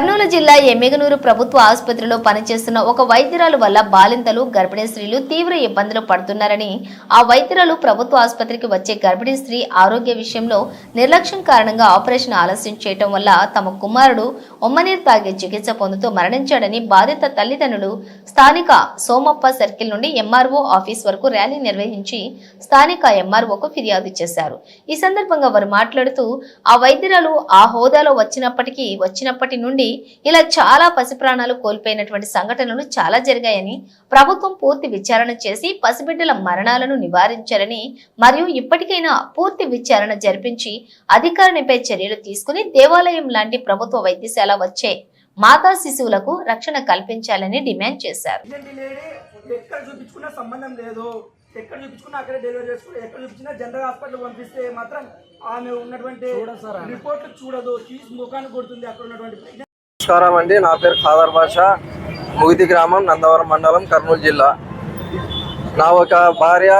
కర్నూలు జిల్లా ఎమ్మిగనూరు ప్రభుత్వ ఆసుపత్రిలో పనిచేస్తున్న ఒక వైద్యురాలు వల్ల బాలింతలు గర్భిణీ స్త్రీలు తీవ్ర ఇబ్బందులు పడుతున్నారని ఆ వైద్యురాలు ప్రభుత్వ ఆసుపత్రికి వచ్చే గర్భిణీ స్త్రీ ఆరోగ్య విషయంలో నిర్లక్ష్యం కారణంగా ఆపరేషన్ ఆలస్యం చేయటం వల్ల తమ కుమారుడు ఉమ్మనీరు తాగి చికిత్స పొందుతూ మరణించాడని బాధిత తల్లిదండ్రులు స్థానిక సోమప్ప సర్కిల్ నుండి ఎంఆర్ఓ ఆఫీస్ వరకు ర్యాలీ నిర్వహించి స్థానిక ఎంఆర్ఓకు ఫిర్యాదు చేశారు. ఈ సందర్భంగా వారు మాట్లాడుతూ ఆ వైద్యురాలు ఆ హోదాలో వచ్చినప్పటికీ వచ్చినప్పటి నుండి ఇలా చాలా పసిప్రాణాలు కోల్పోయినటువంటి సంఘటనలు చాలా జరిగాయని ప్రభుత్వం పూర్తి విచారణ చేసి పసిబిడ్డల మరణాలను నివారించాలని మరియు ఇప్పటికైనా పూర్తి విచారణ జరిపించి అధికారినిపై చర్యలు తీసుకుని దేవాలయం లాంటి ప్రభుత్వ వైద్యశాల వచ్చే మాతా శిశువులకు రక్షణ కల్పించాలని డిమాండ్ చేశారు. ఎక్కడ చూపించుకున్నా సంబంధం లేదు. ఎక్కడ చూపించుకున్నా అక్కడే డెలివరీ చేసుకున్నా ఎక్కడ చూపించినా జనరల్ హాస్పిటల్ పంపిస్తే మాత్రం ఆమె ఉన్నటువంటి రిపోర్ట్లు చూడదు. తీసి ముఖాన్ని కొడుతుంది అక్కడ ఉన్నటువంటి నమస్కారం అండి. నా పేరు ఖాదర్ భాష ముగితి గ్రామం నందవరం మండలం కర్నూలు జిల్లా. నా ఒక భార్య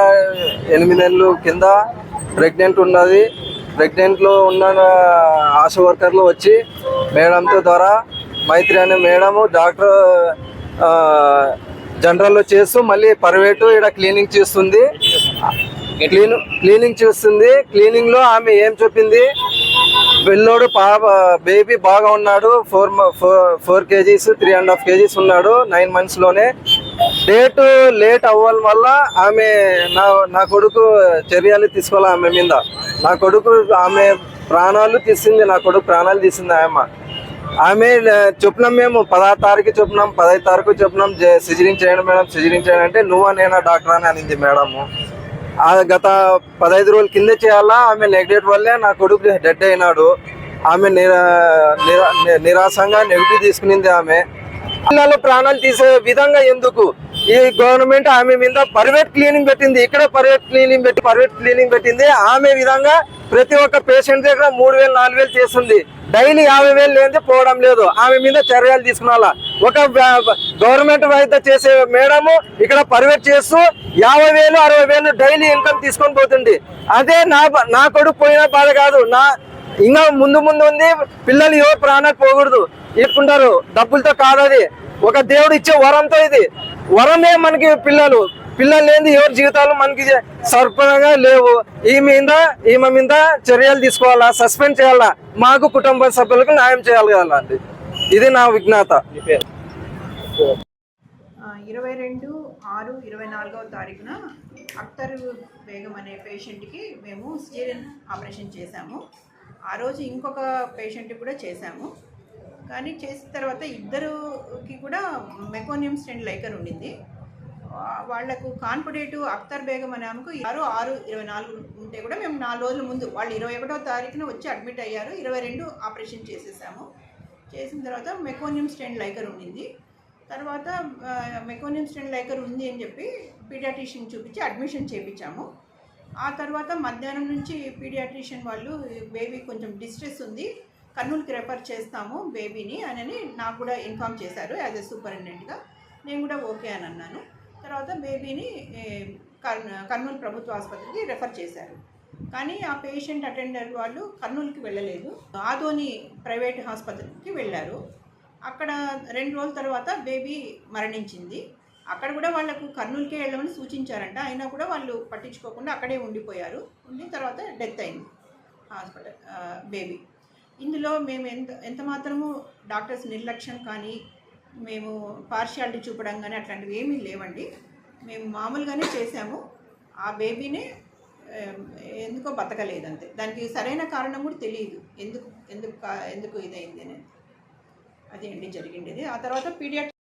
ఎనిమిది నెలలు కింద ప్రెగ్నెంట్ ఉన్నది. ప్రెగ్నెంట్లో ఉన్న ఆశా వర్కర్లు వచ్చి మేడంతో ద్వారా మైత్రి అనే మేడము డాక్టర్ జనరల్లో చేస్తూ మళ్ళీ ప్రైవేటు ఇక్కడ క్లీనింగ్ చేస్తుంది. క్లీన్ క్లీనింగ్ చేస్తుంది. క్లీనింగ్లో ఆమె ఏం చెప్పింది? పిల్లోడు పాప బేబీ బాగా ఉన్నాడు four four four kgs three and half kgs ఉన్నాడు నైన్ మంత్స్లోనే డేట్ లేట్ అవ్వడం వల్ల ఆమె నా నా కొడుకు చర్యలు తీసుకోవాలి ఆమె మీద. నా కొడుకు ఆమె ప్రాణాలు తీసింది నా కొడుకు ప్రాణాలు తీసింది ఆమె. ఆమె చెప్పినాం మేము పదహారు తారీఖు చెప్పినాం పదహైదు తారీఖు చెప్పినాం సిజరింగ్ చేయండి మేడం సిజరింగ్ చేయండి అంటే నువ్వా నేనా డాక్టర్ అని అనింది మేడము. గత పదహైదు రోజుల కింద చేయాలా? ఆమె నెగ్లెక్ట్ వల్లే నా కొడుకు డెడ్ అయినాడు. ఆమె నిరా నిరా- నిరాశంగా నెగిటివ్ తీసుకునింది ఆమె. పిల్లలు ప్రాణాలు తీసే విధంగా ఎందుకు? ఈ గవర్నమెంట్ ఆమె మీద ప్రైవేట్ క్లీనింగ్ పెట్టింది. ఇక్కడ ప్రైవేట్ క్లీనింగ్ పెట్టి ప్రైవేట్ క్లీనింగ్ పెట్టింది. ఆమె విధంగా ప్రతి ఒక్క పేషెంట్ దగ్గర మూడు వేలు నాలుగు వేలు చేస్తుంది. డైలీ యాభై వేలు లేనిదే పోవడం లేదు. ఆమె మీద చర్యలు తీసుకున్నాలా? ఒక గవర్నమెంట్ వైద్య చేసే మేడము ఇక్కడ పర్వేట్ చేస్తూ యాభై వేలు అరవై వేలు డైలీ ఇన్కమ్ తీసుకొని పోతుంది అదే నా నా కొడుకు పోయిన బాధ కాదు. నా ఇంకా ముందు ముందు ఉంది పిల్లలు ఎవరు ప్రాణాలు పోకూడదు. ఇప్పుకుంటారు డబ్బులతో కాదది ఒక దేవుడు ఇచ్చే వరంతో ఇది. వరమే మనకి పిల్లలు. పిల్లలు లేని ఎవరి జీవితాలు మనకి సర్పంగా లేవు. ఈ మీద ఈమె మీద చర్యలు తీసుకోవాలా? సస్పెండ్ చేయాలా? మాకు కుటుంబ సభ్యులకు న్యాయం చేయాలి అండి ఇది నా విజ్ఞాత. ఇరవై రెండు ఆరు ఇరవై నాలుగవ తారీఖున అక్తర్ బేగం అనే పేషెంట్కి మేము సిజేరియన్ ఆపరేషన్ చేశాము. ఆ రోజు ఇంకొక పేషెంట్కి కూడా చేశాము. కానీ చేసిన తర్వాత ఇద్దరుకి కూడా మెకోనియం స్టెంట్ లైకర్ ఉండింది. వాళ్ళకు కాన్ఫిడేటివ్ అఖ్తర్ బేగం అనే ఆమెకు ఆరు ఆరు ఇరవై నాలుగు ఉంటే కూడా మేము నాలుగు రోజుల ముందు వాళ్ళు ఇరవై ఒకటో తారీఖున వచ్చి అడ్మిట్ అయ్యారు. ఇరవై రెండు ఆపరేషన్ చేసేసాము. చేసిన తర్వాత మెకోనియం స్టెంట్ లైకర్ ఉండింది. తర్వాత మెకోనియం స్టెంట్ లైకర్ ఉంది అని చెప్పి పీడియాట్రిషియన్ చూపించి అడ్మిషన్ చేయించాము ఆ తర్వాత మధ్యాహ్నం నుంచి పీడియాట్రిషియన్ వాళ్ళు బేబీ కొంచెం డిస్ట్రెస్ ఉంది కర్నూలుకి రెఫర్ చేస్తాము బేబీని అని నాకు కూడా ఇన్ఫామ్ చేశారు యాజ్ ఎ సూపరింటెండెంట్గా. నేను కూడా ఓకే అని అన్నాను. తర్వాత బేబీని కర్నూలు ప్రభుత్వ ఆసుపత్రికి రెఫర్ చేశారు. కానీ ఆ పేషెంట్ అటెండర్ వాళ్ళు కర్నూలుకి వెళ్ళలేదు ఆదోని ప్రైవేట్ ఆసుపత్రికి వెళ్ళారు. అక్కడ రెండు రోజుల తర్వాత బేబీ మరణించింది. అక్కడ కూడా వాళ్ళకు కర్నూలుకే వెళ్ళమని సూచించారంట. అయినా కూడా వాళ్ళు పట్టించుకోకుండా అక్కడే ఉండిపోయారు. ఉండిన తర్వాత డెత్ అయింది హాస్పిటల్ బేబీ. ఇందులో మేము ఎంత ఎంత మాత్రము డాక్టర్స్ నిర్లక్ష్యం కానీ మేము పార్షియాలిటీ చూపడం కానీ అట్లాంటివి ఏమీ లేవండి. మేము మామూలుగానే చేసాము ఆ బేబీనే ఎందుకో బతకలేదంతే. దానికి సరైన కారణం కూడా తెలియదు ఎందుకు ఎందుకు కా- ఎందుకు ఇదైంది అనేది. అది అండి జరిగిండేది. ఆ తర్వాత పీడియాట్రిక్